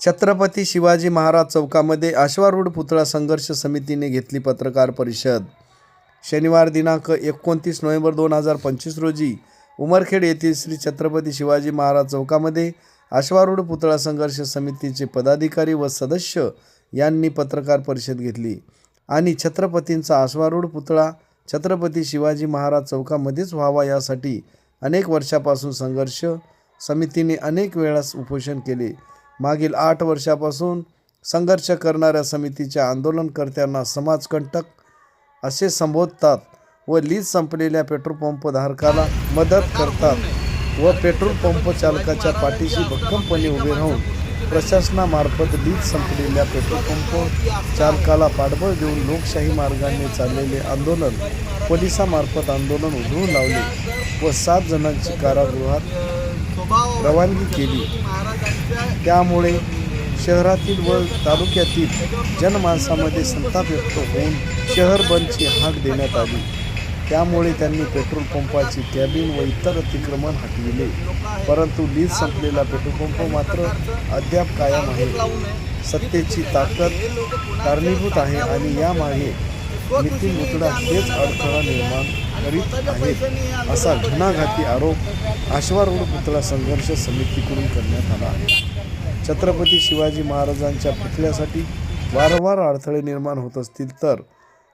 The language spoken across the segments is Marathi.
छत्रपती शिवाजी महाराज चौकामध्ये आश्वारूढ पुतळा संघर्ष समितीने घेतली पत्रकार परिषद. शनिवार दिनांक एकोणतीस नोव्हेंबर दोन हजार पंचवीस रोजी उमरखेड येथील श्री छत्रपती शिवाजी महाराज चौकामध्ये आश्वारूढ पुतळा संघर्ष समितीचे पदाधिकारी व सदस्य यांनी पत्रकार परिषद घेतली आणि छत्रपतींचा आश्वारूढ पुतळा छत्रपती शिवाजी महाराज चौकामध्येच व्हावा यासाठी अनेक वर्षापासून संघर्ष समितीने अनेक वेळास उपोषण केले. मागील आठ वर्षापासून संघर्ष करणाऱ्या समितीच्या आंदोलनकर्त्यांना समाजकंटक असे संबोधतात व लीज संपलेल्या पेट्रोल पंप धारकाला मदत करतात व पेट्रोल पंप चालकाच्या पाठीशी भक्कमपणे उभे राहून प्रशासनामार्फत लीज संपलेल्या पेट्रोल पंप चालकाला पाठबळ देऊन लोकशाही मार्गाने चाललेले आंदोलन पोलिसामार्फत आंदोलन उधळून लावले व सात जणांची कारागृहात रवानगी केली. त्यामुळे शहरातील व तालुक्यातील जनमानसामध्ये संताप व्यक्त होऊन शहर बंदची हाक देण्यात आली. त्यामुळे त्यांनी पेट्रोल पंपाची कॅबिन व इतर अतिक्रमण हटविले. परंतु लीज संपलेला पेट्रोल पंप मात्र अद्याप कायम आहे. सत्तेची ताकद कारणीभूत आहे आणि यामागे नितीन मुतडा हेच अडथळा निर्माण करीत आहेत असा घणाघाती आरोप आश्वारूढ पुतळा संघर्ष समितीकडून करण्यात आला आहे. छत्रपती शिवाजी महाराजांच्या पुतळ्यासाठी वारंवार अडथळे निर्माण होत असतील तर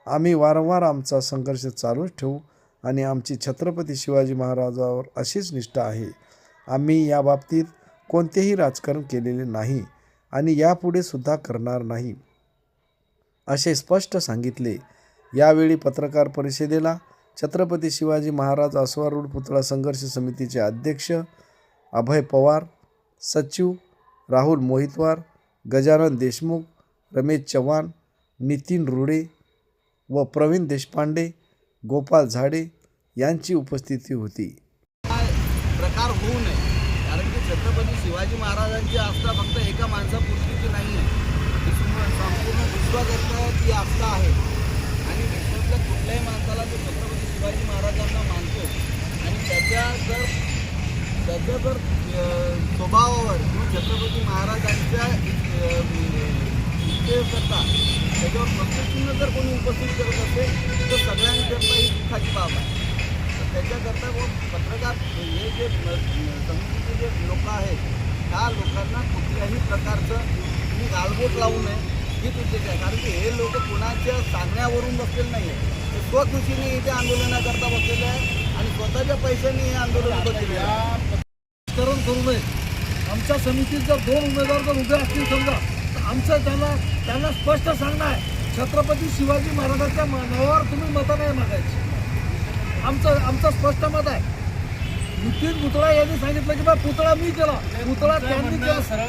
आम्ही वारंवार आमचा संघर्ष चालूच ठेवू आणि आमची छत्रपती शिवाजी महाराजावर अशीच निष्ठा आहे. आम्ही याबाबतीत कोणतेही राजकारण केलेले नाही आणि यापुढे सुद्धा करणार नाही असे स्पष्ट सांगितले यावेळी पत्रकार परिषदेला छत्रपती शिवाजी महाराज अश्वारूढ पुतळा संघर्ष समितीचे अध्यक्ष अभय पवार सचिव राहुल मोहितवार गजानन देशमुख रमेश चव्हाण नितीन रुडे व प्रवीण देशपांडे गोपाल झाडे यांची उपस्थिती होती. प्रकार होऊ नये. कारण की छत्रपती शिवाजी महाराजांची आस्था फक्त एका माणसापुरतीची नाही आहे संपूर्ण विश्वाकरता ती आस्था आहे. कुठल्याही माणसाला तो छत्रपती शिवाजी महाराजांना मानतो. आणि त्याच्या जर त्याच्या जर स्वभावावर किंवा छत्रपती महाराजांच्या करता त्याच्यावर प्रश्नचिन्ह जर कोणी उपस्थित करत असेल तर सगळ्यांकरता ही दुःखाची बाब आहे. तर त्याच्याकरता व पत्रकार हे जे समितीचे जे लोक आहेत त्या लोकांना कुठल्याही प्रकारचं तुम्ही गालबोट लावू नये. ही उद्देश आहे. कारण की हे लोक कुणाच्या सांगण्यावरून बसलेले नाही आहे ते स्वखुशीने इथे आंदोलनाकरता बसलेले आहे आणि स्वतःच्या पैशाने हे आंदोलन बसलेले आहे राजकारण करू नये. आमच्या समितीत जर दोन उमेदवार जर उभे असतील समजा तर आमचं त्यांना त्यांना स्पष्ट सांगणं आहे. छत्रपती शिवाजी महाराजांच्या नावावर तुम्ही मतं नाही मागायची. आमचं आमचं स्पष्ट मत आहे. नितीन पुतळा यांनी सांगितलं की बा पुतळा मी केला. पुतळा त्यांनी केला.